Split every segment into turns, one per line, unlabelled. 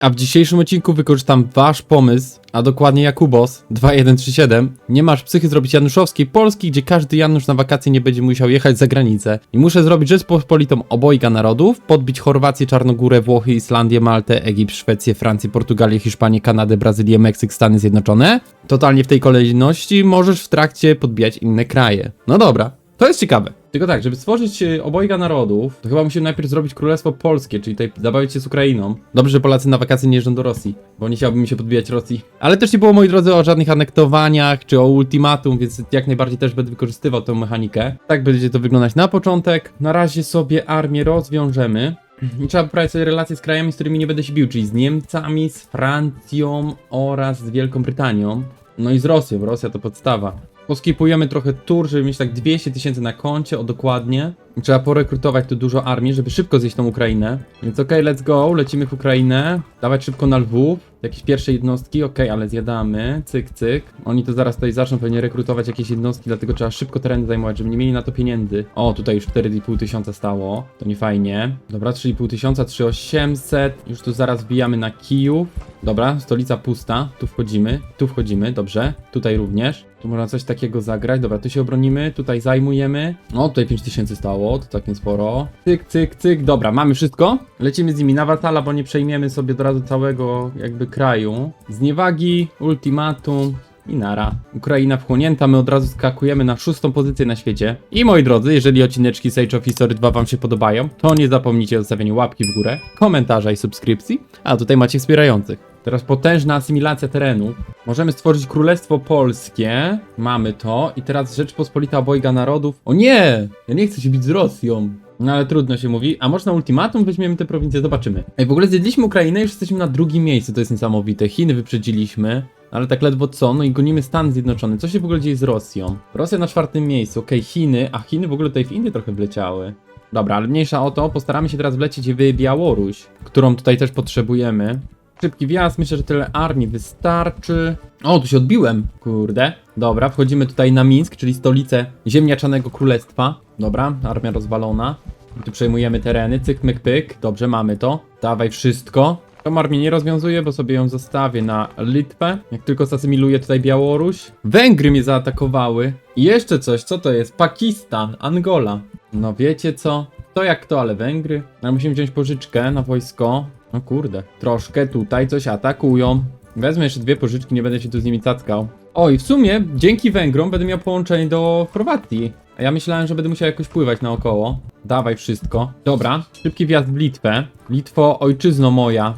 A w dzisiejszym odcinku wykorzystam wasz pomysł, a dokładnie Jakubos 2137. Nie masz psychy zrobić Januszowskiej Polski, gdzie każdy Janusz na wakacje nie będzie musiał jechać za granicę. I muszę zrobić Rzeczpospolitą obojga narodów, podbić Chorwację, Czarnogórę, Włochy, Islandię, Maltę, Egipt, Szwecję, Francję, Portugalię, Hiszpanię, Kanadę, Brazylię, Meksyk, Stany Zjednoczone. Totalnie w tej kolejności możesz w trakcie podbijać inne kraje. No dobra, to jest ciekawe. Tylko tak, żeby stworzyć e, obojga narodów, to chyba musimy najpierw zrobić Królestwo Polskie, czyli tutaj zabawić się z Ukrainą. Dobrze, że Polacy na wakacje nie jeżdżą do Rosji, bo nie chciałbym się podbijać Rosji. Ale też nie było, moi drodzy, o żadnych anektowaniach, czy o ultimatum, więc jak najbardziej też będę wykorzystywał tę mechanikę. Tak będzie to wyglądać na początek. Na razie sobie armię rozwiążemy. I trzeba poprawić sobie relacje z krajami, z którymi nie będę się bił, czyli z Niemcami, z Francją oraz z Wielką Brytanią. No i z Rosją, Rosja to podstawa. Poskipujemy trochę tur, żeby mieć tak 200 tysięcy na koncie, o dokładnie. Trzeba porekrutować tu dużo armii, żeby szybko zjeść tą Ukrainę. Więc okej, let's go, lecimy w Ukrainę. Dawać szybko na Lwów. Jakieś pierwsze jednostki, okej, ale zjadamy. Cyk, cyk. Oni to zaraz tutaj zaczną pewnie rekrutować jakieś jednostki, dlatego trzeba szybko tereny zajmować, żeby nie mieli na to pieniędzy. O, tutaj już 4,5 tysiąca stało. To nie fajnie. Dobra, 3,5 tysiąca, 3,800. Już tu zaraz wbijamy na Kijów. Dobra, stolica pusta. Tu wchodzimy, tu wchodzimy, dobrze. Tutaj również. Tu można coś takiego zagrać. Dobra, tu się obronimy, tutaj zajmujemy. O, tutaj 5000 stało, to całkiem sporo. Cyk, cyk, cyk. Dobra, mamy wszystko. Lecimy z nimi na Watala, bo nie przejmiemy sobie od razu całego jakby kraju. Zniewagi, ultimatum. I nara. Ukraina wchłonięta, my od razu skakujemy na szóstą pozycję na świecie. I moi drodzy, jeżeli odcineczki Sage of History 2 wam się podobają, to nie zapomnijcie o zostawieniu łapki w górę, komentarza i subskrypcji. A tutaj macie wspierających. Teraz potężna asymilacja terenu. Możemy stworzyć Królestwo Polskie. Mamy to. I teraz Rzeczpospolita Obojga Narodów. O nie! Ja nie chcę się bić z Rosją. No ale trudno się mówi. A może na ultimatum weźmiemy te prowincje? Zobaczymy. Ej, w ogóle zjedliśmy Ukrainę, już jesteśmy na drugim miejscu. To jest niesamowite. Chiny wyprzedziliśmy. Ale tak ledwo co? No i gonimy Stan Zjednoczony. Co się w ogóle dzieje z Rosją? Rosja na czwartym miejscu. Okej, Chiny. A Chiny w ogóle tutaj w Indie trochę wleciały. Dobra, ale mniejsza o to. Postaramy się teraz wlecieć w Białoruś, którą tutaj też potrzebujemy. Szybki wjazd, myślę, że tyle armii wystarczy. O, tu się odbiłem, kurde. Dobra, wchodzimy tutaj na Mińsk, czyli stolicę ziemniaczanego królestwa. Dobra, armia rozwalona. Tu przejmujemy tereny, cyk, myk, pyk. Dobrze, mamy to. Dawaj wszystko. Tą armię nie rozwiązuję, bo sobie ją zostawię na Litwę. Jak tylko zasymiluję tutaj Białoruś. Węgry mnie zaatakowały. I jeszcze coś, co to jest? Pakistan, Angola. No wiecie co? To jak to, ale Węgry. Ale musimy wziąć pożyczkę na wojsko. No kurde, troszkę tutaj coś atakują. Wezmę jeszcze dwie pożyczki, nie będę się tu z nimi cackał. O i w sumie dzięki Węgrom będę miał połączenie do Chorwacji. A ja myślałem, że będę musiał jakoś pływać naokoło. Dawaj wszystko. Dobra, szybki wjazd w Litwę. Litwo, ojczyzno moja.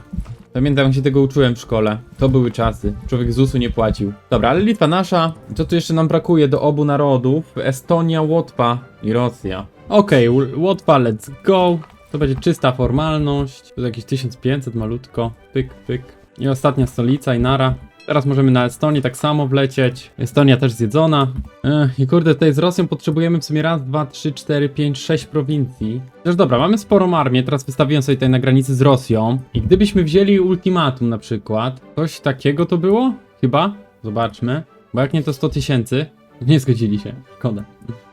Pamiętam, jak się tego uczyłem w szkole. To były czasy. Człowiek ZUS-u nie płacił. Dobra, ale Litwa nasza. Co tu jeszcze nam brakuje do obu narodów? Estonia, Łotwa i Rosja. Okej, okay, Łotwa, let's go. To będzie czysta formalność. To jakieś 1500 malutko. Pyk, pyk. I ostatnia stolica i nara. Teraz możemy na Estonię tak samo wlecieć. Estonia też zjedzona. Ech, I kurde, tutaj z Rosją potrzebujemy w sumie raz, dwa, trzy, cztery, pięć, sześć prowincji. Też dobra, mamy sporą armię, teraz wystawiłem sobie tutaj na granicy z Rosją. I gdybyśmy wzięli ultimatum na przykład, coś takiego to było? Chyba? Zobaczmy. Bo jak nie to 100 tysięcy. Nie zgodzili się. Szkoda.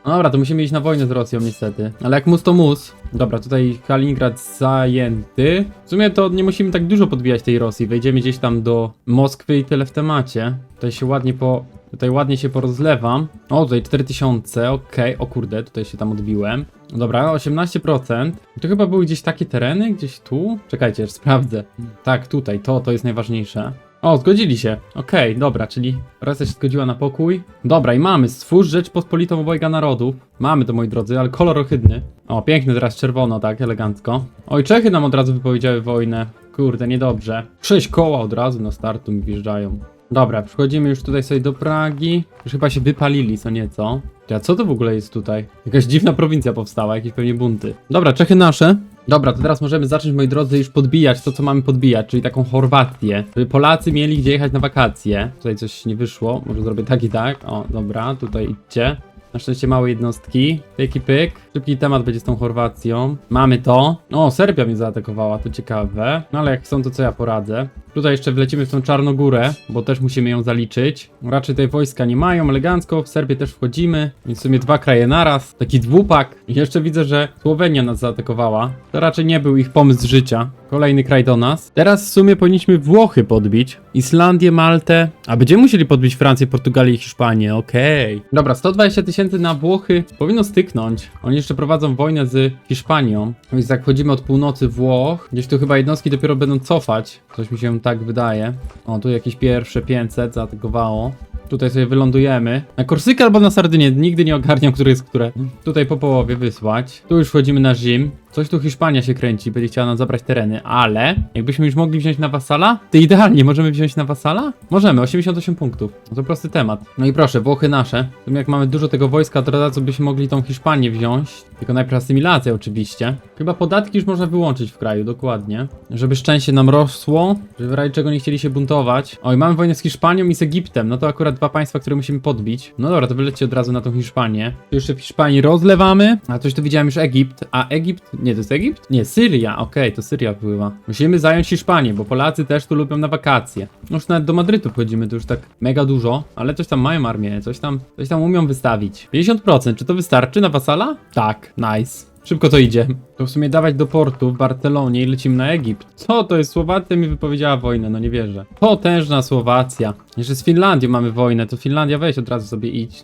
No dobra, to musimy iść na wojnę z Rosją niestety. Ale jak mus to mus. Dobra, tutaj Kaliningrad zajęty. W sumie to nie musimy tak dużo podbijać tej Rosji. Wejdziemy gdzieś tam do Moskwy i tyle w temacie. Tutaj się ładnie po... Tutaj ładnie się porozlewam. O, tutaj 4000, okej. O kurde, tutaj się tam odbiłem. Dobra, 18%. To chyba były gdzieś takie tereny? Gdzieś tu? Czekajcie, sprawdzę. Tak, tutaj, to, to jest najważniejsze. O, zgodzili się. Okej, dobra, czyli Rosja się zgodziła na pokój. Dobra, i mamy. Stwórz Rzeczpospolitą obojga narodów. Mamy to, moi drodzy, ale kolor ohydny. O, piękny teraz czerwono, tak, elegancko. Oj, Czechy nam od razu wypowiedziały wojnę. Kurde, niedobrze. Sześć koła od razu na startu mi wjeżdżają. Dobra, przechodzimy już tutaj sobie do Pragi. Już chyba się wypalili co nieco. A co to w ogóle jest tutaj? Jakaś dziwna prowincja powstała, jakieś pewnie bunty. Dobra, Czechy nasze. Dobra, to teraz możemy zacząć, moi drodzy, już podbijać to, co mamy podbijać, czyli taką Chorwację. Żeby Polacy mieli gdzie jechać na wakacje. Tutaj coś nie wyszło, może zrobię tak i tak. O, dobra, tutaj idźcie. Na szczęście małe jednostki. Pyk i pyk. Szybki temat będzie z tą Chorwacją. Mamy to. O, Serbia mnie zaatakowała, to ciekawe. No ale jak chcą, to co ja poradzę. Tutaj jeszcze wlecimy w tą Czarnogórę, bo też musimy ją zaliczyć. Raczej tej wojska nie mają, elegancko. W Serbię też wchodzimy. Więc w sumie dwa kraje naraz. Taki dwupak. I jeszcze widzę, że Słowenia nas zaatakowała. To raczej nie był ich pomysł życia. Kolejny kraj do nas. Teraz w sumie powinniśmy Włochy podbić. Islandię, Maltę. A będziemy musieli podbić Francję, Portugalię i Hiszpanię. Okej. Dobra, 120 tysięcy na Włochy powinno styknąć. Oni jeszcze prowadzą wojnę z Hiszpanią. Więc jak wchodzimy od północy Włoch, gdzieś tu chyba jednostki dopiero będą cofać. Coś mi się tak wydaje. O, tu jakieś pierwsze 500 zaatakowało. Tutaj sobie wylądujemy. Na Korsykę albo na Sardynię. Nigdy nie ogarniam, które jest które. Tutaj po połowie wysłać. Tu już wchodzimy na Rzym. Coś tu Hiszpania się kręci, będzie chciała nam zabrać tereny, ale jakbyśmy już mogli wziąć na wasala, to idealnie, możemy wziąć na wasala? Możemy, 88 punktów. No to prosty temat. No i proszę, Włochy nasze. W jak mamy dużo tego wojska, to razu byśmy mogli tą Hiszpanię wziąć. Tylko najpierw asymilację oczywiście. Chyba podatki już można wyłączyć w kraju, dokładnie. Żeby szczęście nam rosło, żeby w czego nie chcieli się buntować. Oj, mamy wojnę z Hiszpanią i z Egiptem. No to akurat dwa państwa, które musimy podbić. No dobra, to wylećcie od razu na tą Hiszpanię. Tu jeszcze w Hiszpanii rozlewamy. A coś tu widziałem już Egipt. A Egipt? Nie, to jest Egipt? Nie, Syria. Okej, to Syria wpływa. Musimy zająć Hiszpanię, bo Polacy też tu lubią na wakacje. No już nawet do Madrytu wchodzimy, to już tak mega dużo. Ale coś tam mają armię, coś tam, coś tam umią wystawić. 50%, czy to wystarczy na wasala? Tak, nice. Szybko to idzie. To w sumie dawać do portu w Barcelonie i lecimy na Egipt. Co to jest? Słowacja mi wypowiedziała wojnę, no nie wierzę. Potężna Słowacja. Jeszcze z Finlandią mamy wojnę, to Finlandia weź od razu sobie idź.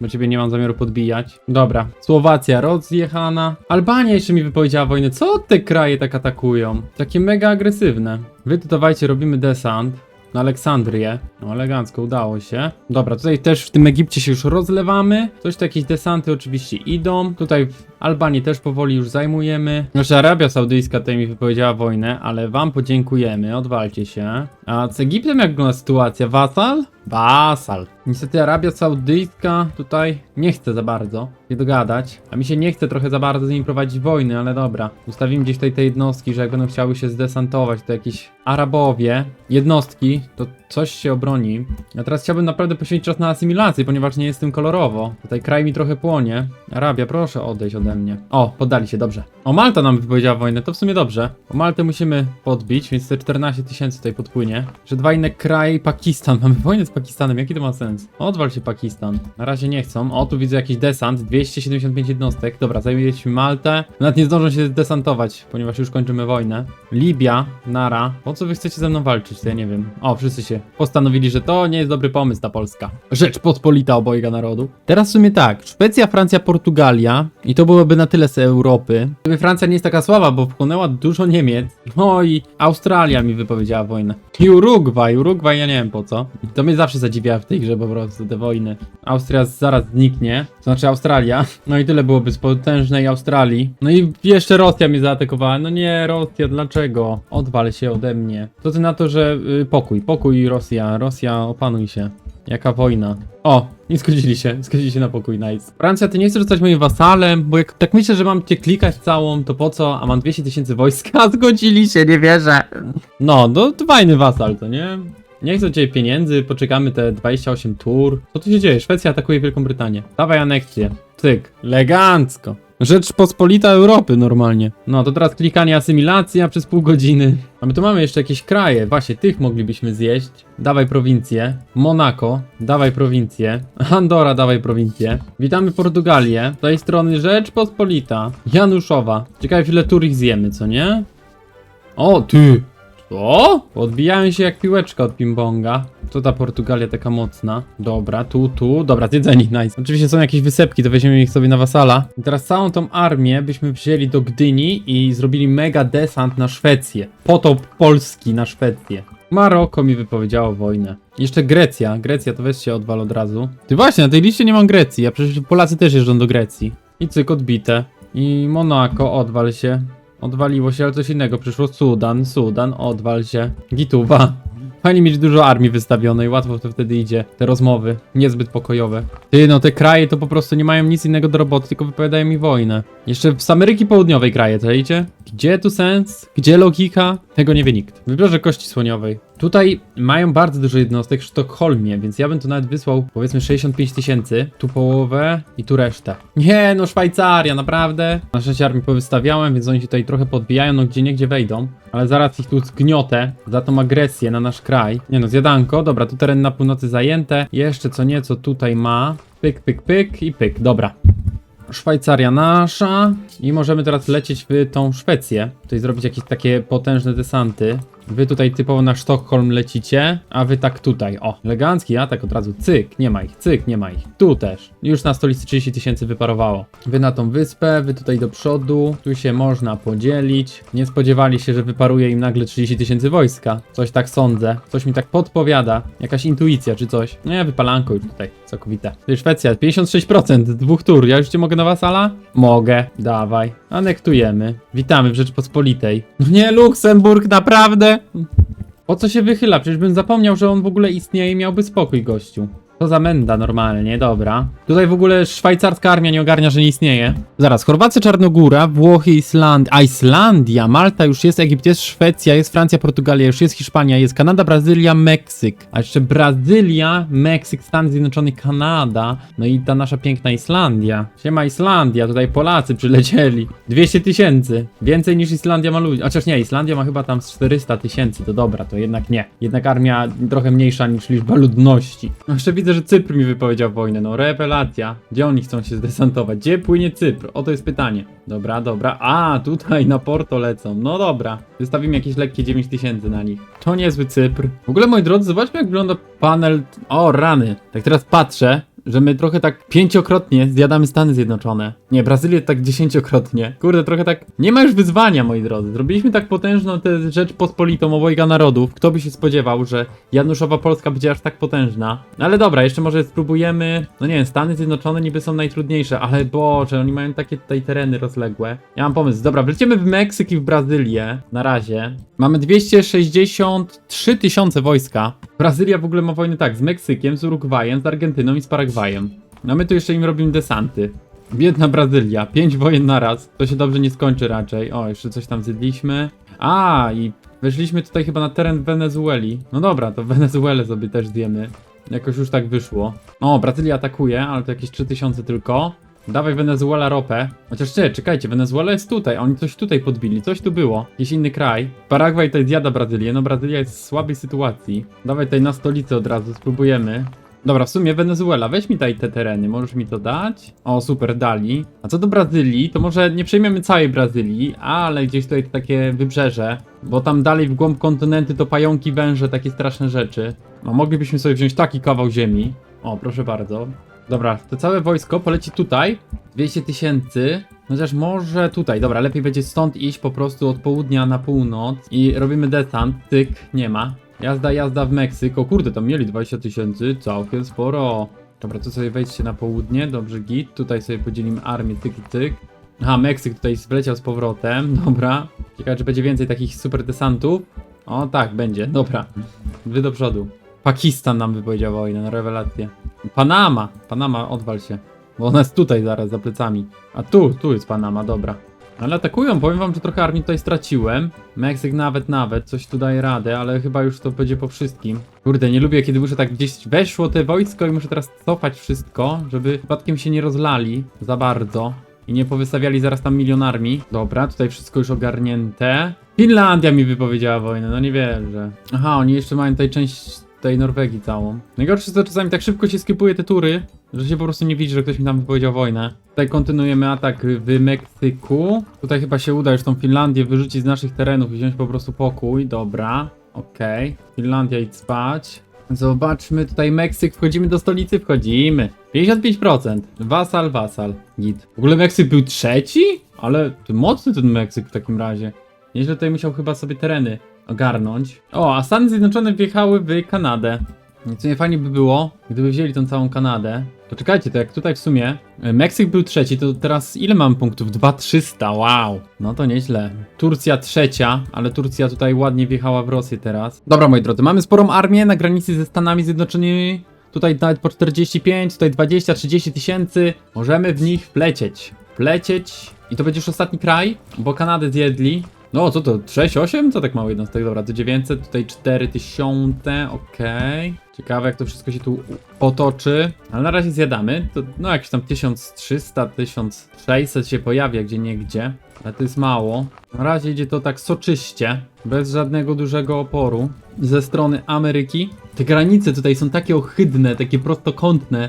Bo ciebie nie mam zamiaru podbijać. Dobra. Słowacja rozjechana. Albania jeszcze mi wypowiedziała wojnę. Co te kraje tak atakują? Takie mega agresywne. Wy dawajcie, robimy desant na Aleksandrię. No elegancko, udało się. Dobra, tutaj też w tym Egipcie się już rozlewamy. Coś tu jakieś desanty oczywiście idą. Tutaj Albanii też powoli już zajmujemy. Znaczy Arabia Saudyjska tutaj mi wypowiedziała wojnę, ale wam podziękujemy, odwalcie się. A z Egiptem jak wygląda sytuacja? Wasal? Wasal. Niestety Arabia Saudyjska tutaj nie chce za bardzo się dogadać, a mi się nie chce trochę za bardzo z nimi prowadzić wojny, ale dobra. Ustawimy gdzieś tutaj te jednostki, że jak będą chciały się zdesantować, to jakieś Arabowie, jednostki, to coś się obroni. A teraz chciałbym naprawdę poświęcić czas na asymilację, ponieważ nie jestem kolorowo. Tutaj kraj mi trochę płonie. Arabia, proszę odejść ode mnie. O, poddali się, dobrze. O, Malta nam wypowiedziała wojnę, to w sumie dobrze. O Maltę musimy podbić, więc te 14 tysięcy tutaj podpłynie. Że dwa inne kraje, Pakistan. Mamy wojnę z Pakistanem, jaki to ma sens? Odwal się Pakistan. Na razie nie chcą. O, tu widzę jakiś desant, 275 jednostek. Dobra, zajmujemy Maltę. Nawet nie zdążą się desantować, ponieważ już kończymy wojnę. Libia, Nara. Po co wy chcecie ze mną walczyć? To ja nie wiem. O, wszyscy się postanowili, że to nie jest dobry pomysł ta Polska. Rzeczpospolita obojga narodu. Teraz w sumie tak. Szwecja, Francja, Portugalia. I to byłoby na tyle z Europy. Gdyby Francja nie jest taka słaba, bo wchłonęła dużo Niemiec. No i Australia mi wypowiedziała wojnę. I Urugwaj. Urugwaj ja nie wiem po co. To mnie zawsze zadziwia w tej grze po prostu, te wojny. Austria zaraz zniknie. To znaczy Australia. No i tyle byłoby z potężnej Australii. No i jeszcze Rosja mnie zaatakowała. No nie, Rosja, dlaczego? Odwal się ode mnie. To ty na to, że y, pokój, pokój Rosja. Rosja, opanuj się. Jaka wojna? O, nie zgodzili się, zgodzili się na pokój, nice. Francja, ty nie chcesz zostać moim wasalem, bo jak tak myślę, że mam cię klikać całą, to po co? A mam 200 tysięcy wojska, zgodzili się, nie wierzę. No, no to fajny wasal, to nie? Nie chcę cię pieniędzy, poczekamy te 28 tur. Co tu się dzieje? Szwecja atakuje Wielką Brytanię. Dawaj aneksję. Cyk. Elegancko. Rzeczpospolita Europy normalnie. No to teraz klikanie asymilacja przez pół godziny. A my tu mamy jeszcze jakieś kraje. Właśnie, tych moglibyśmy zjeść. Dawaj prowincję. Monako. Dawaj prowincję. Andora, dawaj prowincję. Witamy Portugalię. Z tej strony Rzeczpospolita. Januszowa. Ciekawe ile tur ich zjemy, co nie? O, ty! Co? Odbijają się jak piłeczka od ping-ponga. To ta Portugalia taka mocna. Dobra, tu, tu. Dobra, zjedzeni, nice. Oczywiście są jakieś wysepki, to weźmiemy ich sobie na wasala. I teraz całą tą armię byśmy wzięli do Gdyni i zrobili mega desant na Szwecję. Potop Polski na Szwecję. Maroko mi wypowiedziało wojnę. Jeszcze Grecja. Grecja to weź się odwal od razu. Ty właśnie, na tej liście nie mam Grecji, a przecież Polacy też jeżdżą do Grecji. I cyk odbite. I Monako, odwal się. Odwaliło się, ale coś innego przyszło. Sudan, Sudan, odwal się. Gituwa. Fajnie mieć dużo armii wystawionej, łatwo to wtedy idzie. Te rozmowy, niezbyt pokojowe. Ty, no te kraje to po prostu nie mają nic innego do roboty, tylko wypowiadają mi wojnę. Jeszcze z Ameryki Południowej kraje, to idzie? Gdzie tu sens? Gdzie logika? Tego nie wie nikt. Kości Słoniowej. Tutaj mają bardzo dużo jednostek w Sztokholmie, więc ja bym tu nawet wysłał powiedzmy 65 tysięcy, tu połowę i tu resztę. Nie no, Szwajcaria, naprawdę. Na szczęście armii powystawiałem, więc oni się tutaj trochę podbijają, no gdzie niegdzie wejdą. Ale zaraz ich tu zgniotę za tą agresję na nasz kraj. Nie no, zjadanko, dobra, tu teren na północy zajęte. Jeszcze co nieco tutaj ma. Pyk, pyk, pyk i pyk, dobra. Szwajcaria nasza. I możemy teraz lecieć w tą Szwecję. Tutaj zrobić jakieś takie potężne desanty. Wy tutaj typowo na Sztokholm lecicie, a wy tak tutaj. O, elegancki atak od razu. Cyk, nie ma ich, cyk, nie ma ich. Tu też. Już na stolicy 30 tysięcy wyparowało. Wy na tą wyspę, wy tutaj do przodu. Tu się można podzielić. Nie spodziewali się, że wyparuje im nagle 30 tysięcy wojska. Coś tak sądzę. Coś mi tak podpowiada. Jakaś intuicja czy coś. Nie, wypalanko już tutaj. Całkowite. Ty, Szwecja, 56%, dwóch tur. Ja już cię mogę na wasala? Mogę. Dawaj. Anektujemy. Witamy w Rzeczpospolitej. No nie, Luksemburg, naprawdę? Po co się wychyla? Przecież bym zapomniał, że on w ogóle istnieje i miałby spokój, gościu. To za menda normalnie, dobra. Tutaj w ogóle szwajcarska armia nie ogarnia, że nie istnieje. Zaraz, Chorwacja, Czarnogóra, Włochy, Islandia, a Islandia, Malta już jest, Egipt jest, Szwecja jest, Francja, Portugalia już jest, Hiszpania jest, Kanada, Brazylia, Meksyk. A jeszcze Brazylia, Meksyk, Stany Zjednoczone, Kanada, no i ta nasza piękna Islandia. Siema Islandia, tutaj Polacy przylecieli. 200 tysięcy. Więcej niż Islandia ma ludzi. Chociaż nie, Islandia ma chyba tam z 400 tysięcy, to dobra, to jednak nie. Jednak armia trochę mniejsza niż liczba ludności. No jeszcze widzę, że Cypr mi wypowiedział wojnę, no rewelacja. Gdzie oni chcą się zdesantować? Gdzie płynie Cypr? Oto jest pytanie. Dobra, dobra. A, tutaj na Porto lecą. No dobra. Wystawimy jakieś lekkie 9 tysięcy na nich. To niezły Cypr. W ogóle, moi drodzy, zobaczmy jak wygląda panel... O, rany. Tak teraz patrzę że my trochę tak pięciokrotnie zjadamy Stany Zjednoczone. Nie, Brazylię tak dziesięciokrotnie. Kurde, trochę tak. Nie ma już wyzwania, moi drodzy. Zrobiliśmy tak potężną tę rzecz pospolitą obojga narodów. Kto by się spodziewał, że Januszowa Polska będzie aż tak potężna? No ale dobra, jeszcze może spróbujemy. No nie wiem, Stany Zjednoczone niby są najtrudniejsze, ale boże, oni mają takie tutaj tereny rozległe. Ja mam pomysł. Dobra, wlecimy w Meksyk i w Brazylię. Na razie. Mamy 263 tysiące wojska. Brazylia w ogóle ma wojnę tak, z Meksykiem, z Urugwajem, z Argentyną i z Paragwajem. No my tu jeszcze im robimy desanty. Biedna Brazylia, pięć wojen naraz. To się dobrze nie skończy raczej. O, jeszcze coś tam zjedliśmy. A, i weszliśmy tutaj chyba na teren Wenezueli. No dobra, to Wenezuelę sobie też zjemy. Jakoś już tak wyszło. O, Brazylia atakuje, ale to jakieś 3000 tylko. Dawaj Wenezuela ropę. Chociaż nie, czekajcie, Wenezuela jest tutaj, oni coś tutaj podbili, coś tu było. Jakiś inny kraj. Paragwaj tutaj zjada Brazylię, no Brazylia jest w słabej sytuacji. Dawaj tutaj na stolicę od razu, spróbujemy. Dobra, w sumie Wenezuela, weź mi tutaj te tereny, możesz mi to dać? O, super, dali. A co do Brazylii, to może nie przejmiemy całej Brazylii, ale gdzieś tutaj takie wybrzeże, bo tam dalej w głąb kontynenty to pająki, węże, takie straszne rzeczy. No, moglibyśmy sobie wziąć taki kawał ziemi. O, proszę bardzo. Dobra, to całe wojsko poleci tutaj. 200 tysięcy. Chociaż może tutaj. Dobra, lepiej będzie stąd iść po prostu od południa na północ. I robimy desant. Tyk, nie ma. Jazda, jazda w Meksyk. O kurde, tam mieli 20 tysięcy. Całkiem sporo. Dobra, to sobie wejdźcie na południe. Dobrze, git. Tutaj sobie podzielimy armię, tyk i tyk. Aha, Meksyk tutaj wleciał z powrotem. Dobra. Ciekawe, czy będzie więcej takich super desantów. O, tak, będzie. Dobra. Wy do przodu. Pakistan nam wypowiedział wojnę, no rewelację. Panama! Panama, odwal się. Bo ona jest tutaj zaraz, za plecami. A tu, tu jest Panama, dobra. Ale atakują, powiem wam, że trochę armii tutaj straciłem. Meksyk nawet, nawet, coś tu daje radę, ale chyba już to będzie po wszystkim. Kurde, nie lubię, kiedy muszę tak gdzieś weszło te wojsko i muszę teraz cofać wszystko, żeby przypadkiem się nie rozlali za bardzo. I nie powystawiali zaraz tam milion armii. Dobra, tutaj wszystko już ogarnięte. Finlandia mi wypowiedziała wojnę, no nie wierzę. Aha, oni jeszcze mają tutaj część tej Norwegii całą. Najgorsze to czasami tak szybko się skipuje te tury, że się po prostu nie widzi, że ktoś mi tam wypowiedział wojnę. Tutaj kontynuujemy atak w Meksyku. Tutaj chyba się uda już tą Finlandię wyrzucić z naszych terenów i wziąć po prostu pokój. Dobra, okej. Finlandia idź spać. Zobaczmy, tutaj Meksyk, wchodzimy do stolicy? Wchodzimy. 55%. Wasal, wasal. Git. W ogóle Meksyk był trzeci? Ale mocny ten Meksyk w takim razie. Nieźle tutaj musiał chyba sobie tereny ogarnąć. O, a Stany Zjednoczone wjechały w Kanadę. Co nie fajnie by było, gdyby wzięli tą całą Kanadę. To czekajcie, to jak tutaj w sumie e, Meksyk był trzeci, to teraz ile mam punktów? 2300, wow. No to nieźle. Turcja trzecia, ale Turcja tutaj ładnie wjechała w Rosję teraz. Dobra, moi drodzy, mamy sporą armię na granicy ze Stanami Zjednoczonymi. Tutaj nawet po 45, tutaj 20-30 tysięcy. Możemy w nich wlecieć. Wlecieć. I to będzie już ostatni kraj, bo Kanadę zjedli. No, co to? 6, 8? Co tak mało jednostek? Dobra, to 900, tutaj 4000, okej. Ciekawe, jak to wszystko się tu potoczy. Ale na razie zjadamy. To, no, jakieś tam 1300, 1600 się pojawia gdzie niegdzie. Ale to jest mało. Na razie idzie to tak soczyście, bez żadnego dużego oporu ze strony Ameryki. Te granice tutaj są takie ohydne, takie prostokątne.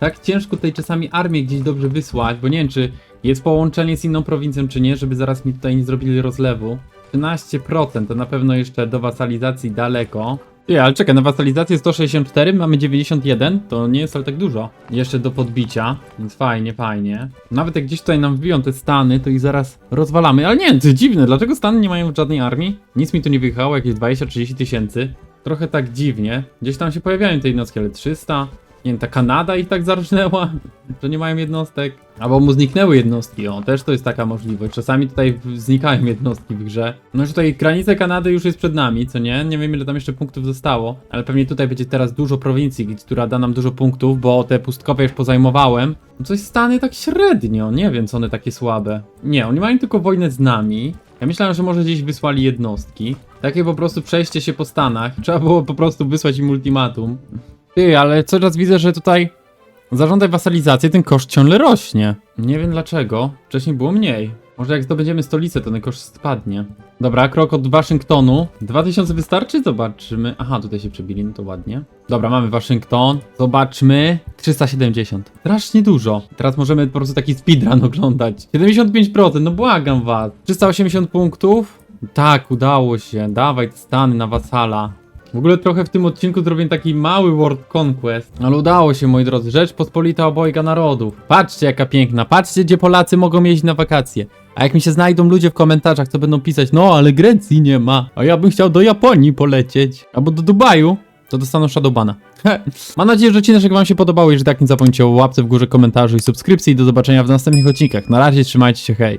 Tak ciężko tutaj czasami armię gdzieś dobrze wysłać, bo nie wiem, czy jest połączenie z inną prowincją, czy nie, żeby zaraz mi tutaj nie zrobili rozlewu. 13% to na pewno jeszcze do wasalizacji daleko. Ty, ale czekaj, na wasalizację 164, mamy 91, to nie jest ale tak dużo. Jeszcze do podbicia, więc fajnie, fajnie. Nawet jak gdzieś tutaj nam wbiją te stany, to ich zaraz rozwalamy. Ale nie, to jest dziwne, dlaczego stany nie mają żadnej armii? Nic mi tu nie wyjechało, jakieś 20-30 tysięcy. Trochę tak dziwnie. Gdzieś tam się pojawiają te jednostki, ale 300. Nie wiem, ta Kanada ich tak zarżnęła, że nie mają jednostek. Albo mu zniknęły jednostki, o, też to jest taka możliwość. Czasami tutaj znikają jednostki w grze. No, że tutaj granica Kanady już jest przed nami, co nie? Nie wiem ile tam jeszcze punktów zostało, ale pewnie tutaj będzie teraz dużo prowincji, która da nam dużo punktów, bo te pustkowe już pozajmowałem. No Coś Stany tak średnio, nie wiem co one takie słabe. Nie, oni mają tylko wojnę z nami. Ja myślałem, że może gdzieś wysłali jednostki. Takie po prostu przejście się po Stanach. Trzeba było po prostu wysłać im ultimatum. Ty, ale coraz widzę, że tutaj zarządzaj wasalizację, ten koszt ciągle rośnie. Nie wiem dlaczego. Wcześniej było mniej. Może jak zdobędziemy stolicę, to ten koszt spadnie. Dobra, krok od Waszyngtonu. 2000 wystarczy? Zobaczymy. Aha, tutaj się przebili, no to ładnie. Dobra, mamy Waszyngton. Zobaczmy. 370. Strasznie dużo. Teraz możemy po prostu taki speedrun oglądać. 75%, no błagam was. 380 punktów. Tak, udało się. Dawaj stany na wasala. W ogóle trochę w tym odcinku zrobię taki mały World Conquest, ale udało się, moi drodzy. Rzeczpospolita obojga narodów. Patrzcie, jaka piękna. Patrzcie, gdzie Polacy mogą jeździć na wakacje. A jak mi się znajdą ludzie w komentarzach, co będą pisać, no ale Grecji nie ma, a ja bym chciał do Japonii polecieć, albo do Dubaju, to dostaną Shadowbana. Mam nadzieję, że odcinek wam się podobał. Jeżeli tak, nie zapomnijcie o łapce w górze, komentarzu i subskrypcji. Do zobaczenia w następnych odcinkach. Na razie, trzymajcie się, hej.